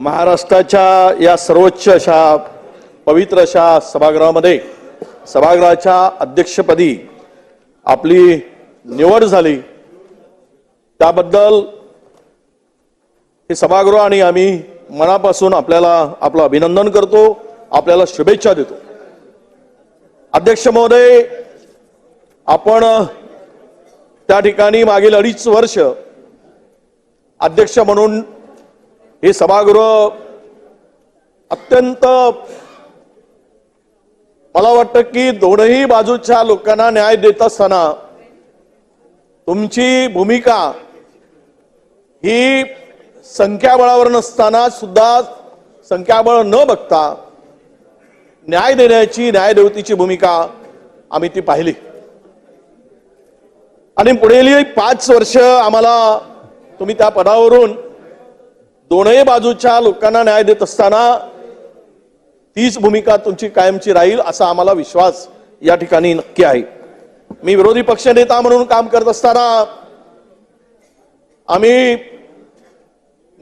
महाराष्ट्राच्या या सर्वोच्च अशा पवित्र अशा सभागृहामध्ये सभागृहाच्या अध्यक्षपदी आपली निवड झाली. त्याबद्दल हे सभागृह आणि आम्ही मनापासून आपल्याला आपलं अभिनंदन करतो आपल्याला शुभेच्छा देतो. अध्यक्ष महोदय आपण त्या ठिकाणी मागील अडीच वर्ष अध्यक्ष म्हणून हे सभागृह अत्यंत मला वाटतं की दोनही बाजूच्या लोकांना न्याय देत असताना तुमची भूमिका ही संख्याबळावर नसताना सुद्धा संख्याबळ न बघता न्याय देण्याची न्यायदेवतेची भूमिका आम्ही ती पाहिली. आणि पुढील पाच वर्ष आम्हाला तुम्ही त्या पदावरून दोनही बाजूच्या लोकांना न्याय देत असताना तीच भूमिका तुमची कायमची राहील असा आम्हाला विश्वास या ठिकाणी नक्की आहे. मी विरोधी पक्षनेता म्हणून काम करत असताना आम्ही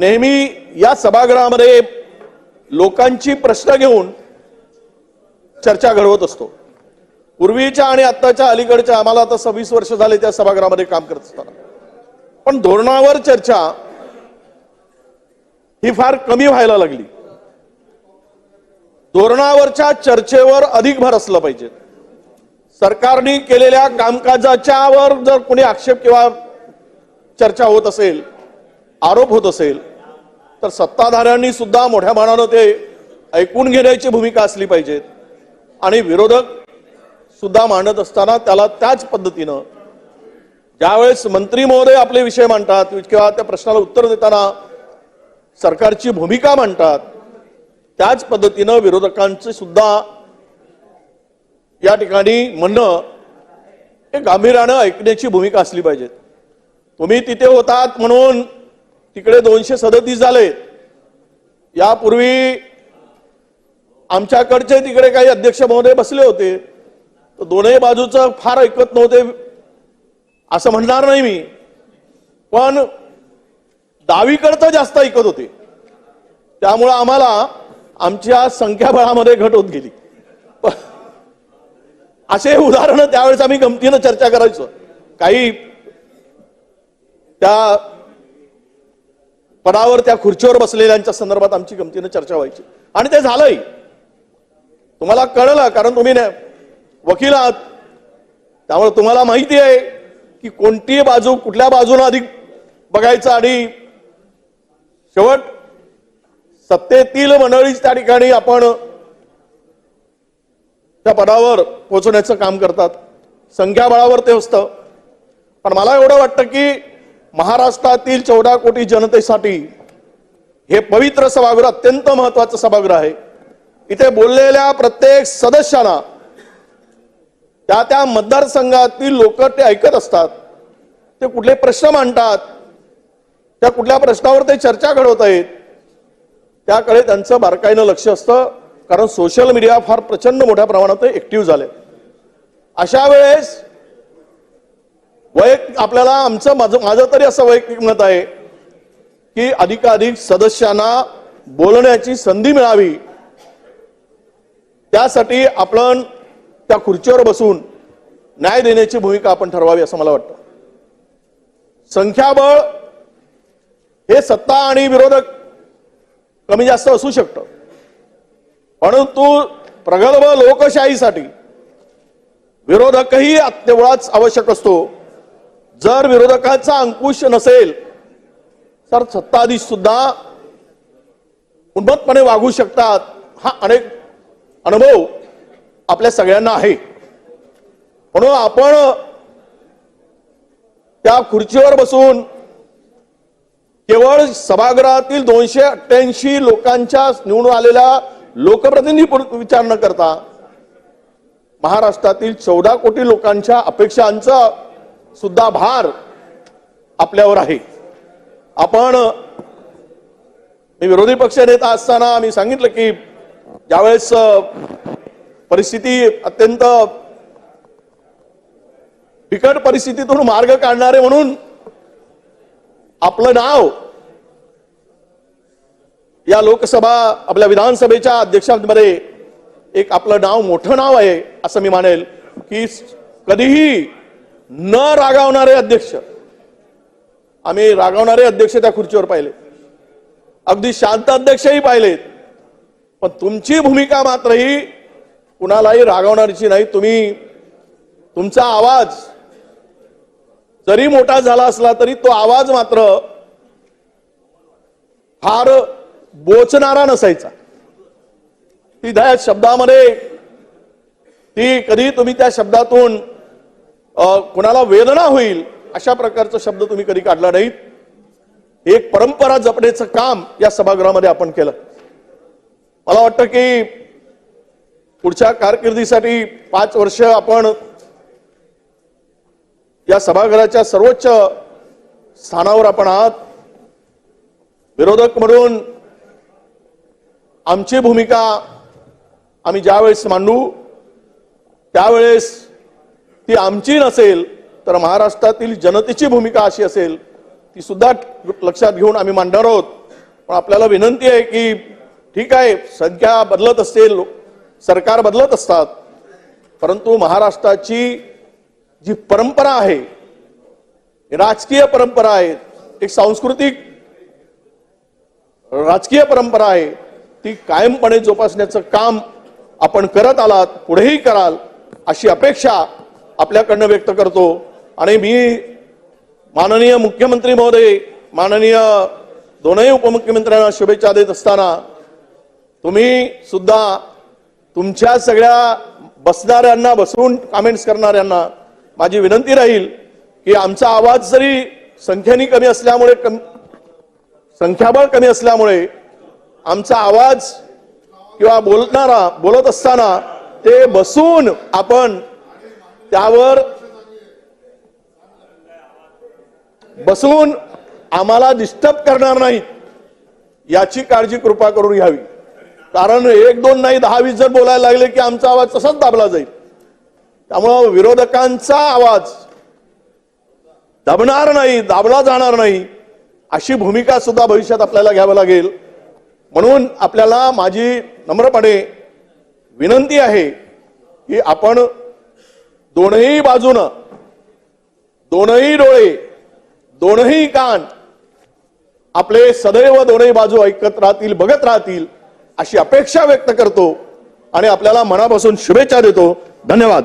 नेहमी या सभागृहामध्ये लोकांची प्रश्न घेऊन चर्चा घडवत असतो. पूर्वीच्या आणि आत्ताच्या अलीकडच्या आम्हाला आता सव्वीस वर्ष झाले त्या सभागृहामध्ये काम करत असताना. पण धोरणावर चर्चा ही फार कमी व्हायला लागली. धोरणावरच्या चर्चेवर अधिक भर असला पाहिजे. सरकारने केलेल्या कामकाजाच्यावर जर कोणी आक्षेप किंवा चर्चा होत असेल आरोप होत असेल तर सत्ताधाऱ्यांनी सुद्धा मोठ्या मानानं ते ऐकून घेण्याची भूमिका असली पाहिजे. आणि विरोधक सुद्धा मांडत असताना त्याला त्याच पद्धतीनं ज्यावेळेस मंत्री महोदय आपले विषय मांडतात किंवा त्या प्रश्नाला उत्तर देताना सरकारची भूमिका म्हणतात त्याच पद्धतीनं विरोधकांचे सुद्धा या ठिकाणी म्हणणं हे गांभीर्यानं ऐकण्याची भूमिका असली पाहिजे तुम्ही तिथे होतात म्हणून तिकडे दोनशे सदतीस झाले. यापूर्वी आमच्याकडचे तिकडे काही अध्यक्ष महोदय बसले होते. तर दोनही बाजूचं फार ऐकत नव्हते असं म्हणणार नाही मी. पण डावीकडचं जास्त ऐकत होते. त्यामुळं आम्हाला आमच्या संख्याबळामध्ये घट होत गेली. असे उदाहरणं त्यावेळेस आम्ही गमतीनं चर्चा करायचो. काही त्या पदावर त्या खुर्चीवर बसलेल्यांच्या संदर्भात आमची गमतीनं चर्चा व्हायची. आणि ते झालंय तुम्हाला कळलं कारण तुम्ही वकील आहात. त्यामुळे तुम्हाला माहिती आहे की कोणतीही बाजू कुठल्या बाजूनं अधिक बघायचं आणि शेवट सत्तेतील मंडळीच त्या ठिकाणी आपण त्या पदावर पोहोचण्याचं काम करतात. संख्याबळावर ते असतं. पण मला एवढं वाटतं की महाराष्ट्रातील चौदा कोटी जनतेसाठी हे पवित्र सभागृह अत्यंत महत्वाचं सभागृह आहे. इथे बोललेल्या प्रत्येक सदस्यांना त्या त्या मतदारसंघातील लोक ते ऐकत असतात. ते कुठले प्रश्न मांडतात त्या कुठल्या प्रश्नावर ते चर्चा घडवत आहेत त्याकडे त्यांचं बारकाईनं लक्ष असतं. कारण सोशल मीडिया फार प्रचंड मोठ्या प्रमाणात एक्टिव्ह झाले. अशा वेळेस वैयक्तिक आपल्याला आमचं माझं माझं तरी असं वैयक्तिक मत आहे की अधिकाधिक सदस्यांना बोलण्याची संधी मिळावी. त्यासाठी आपण त्या खुर्चीवर बसून न्याय देण्याची भूमिका आपण ठरवावी असं मला वाटतं. संख्याबळ हे सत्ता आणि विरोधक कमी जास्त असू शकतं. परंतु प्रगल्भ लोकशाहीसाठी विरोधकही तेवढाच आवश्यक असतो. जर विरोधकाचा अंकुश नसेल तर सत्ताधीश सुद्धा उन्मतपणे वागू शकतात हा अनेक अनुभव आपल्या सगळ्यांना आहे. म्हणून आपण त्या खुर्चीवर बसून केवळ सभागृहातील दोनशे अठ्ठ्याऐंशी लोकांच्या निवडून आलेल्या लोकप्रतिनिधी विचार न करता महाराष्ट्रातील चौदा कोटी लोकांच्या अपेक्षांचा सुद्धा भार आपल्यावर आहे. आपण मी विरोधी पक्ष नेता असताना मी सांगितलं की ज्यावेळेस परिस्थिती अत्यंत बिकट परिस्थितीतून मार्ग काढणारे म्हणून आपलं नाव. या लोकसभा आपल्या विधानसभेच्या अध्यक्षांमध्ये एक आपलं नाव मोठं नाव आहे असं मी मानेल की कधीही न रागावणारे अध्यक्ष. आम्ही रागावणारे अध्यक्ष त्या खुर्चीवर पाहिले. अगदी शांत अध्यक्षही पाहिलेत. पण तुमची भूमिका मात्र ही कुणालाही रागावणारीची नाही. तुम्ही तुमचा आवाज जरी मोठा झाला असला तरी तो आवाज मात्र फार बोचणारा नसायचा. ती त्या शब्दामध्ये ती कधी तुम्ही त्या शब्दातून अ, कुणाला वेदना होईल अशा प्रकारचा शब्द तुम्ही कधी काढला नाहीत. एक परंपरा जपण्याचं काम या सभागृहामध्ये आपण केलं. मला वाटतं की पुढच्या कारकिर्दीसाठी पाच वर्ष आपण या सभागृहाच्या सर्वोच्च स्थानावर आपण आहात. विरोधक म्हणून आमची भूमिका आम्ही ज्यावेळेस मांडू त्यावेळेस ती आमची नसेल तर महाराष्ट्रातील जनतेची भूमिका अशी असेल ती सुद्धा लक्षात घेऊन आम्ही मांडणार आहोत. पण आपल्याला विनंती आहे की ठीक आहे संख्या बदलत असेल सरकार बदलत असतात परंतु महाराष्ट्राची जी परंपरा आहे राजकीय परंपरा आहे एक सांस्कृतिक राजकीय परंपरा आहे ती कायमपणे जोपासण्याचं काम आपण करत आलात पुढेही कराल अशी अपेक्षा आपल्याकडनं व्यक्त करतो. आणि मी माननीय मुख्यमंत्री महोदय माननीय दोनही उपमुख्यमंत्र्यांना शुभेच्छा देत असताना तुम्ही सुद्धा तुमच्या सगळ्या बसणाऱ्यांना बसवून कमेंट्स करणाऱ्यांना माझी विनंती राहील की आमचा आवाज जरी संख्येने कमी असल्यामुळे कम संख्याबळ कमी असल्यामुळे आमचा आवाज किंवा बोलणारा बोलत असताना ते बसून आपण त्यावर बसून आम्हाला डिस्टर्ब करणार नाहीत याची काळजी कृपा करून घ्यावी. कारण एक दोन नाही दहा वीस जण बोलायला लागले की आमचा आवाज तसाच दाबला जाईल. त्यामुळं विरोधकांचा आवाज दबणार नाही दाबला जाणार नाही अशी भूमिका सुद्धा भविष्यात आपल्याला घ्यावं लागेल. म्हणून आपल्याला माझी नम्रपणे विनंती आहे की आपण दोनही बाजूनं दोनही डोळे दोनही कान आपले सदैव दोनही बाजू ऐकत राहतील बघत राहतील अशी अपेक्षा व्यक्त करतो आणि आपल्याला मनापासून शुभेच्छा देतो. धन्यवाद.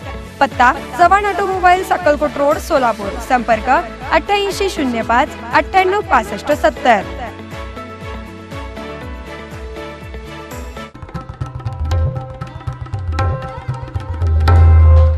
पत्ता चव्हाण ऑटोमोबाईल अक्कलकोट रोड सोलापूर. संपर्क अठ्ठ्याऐंशी शून्य पाच अठ्ठ्याण्णव पासष्ट सत्तर.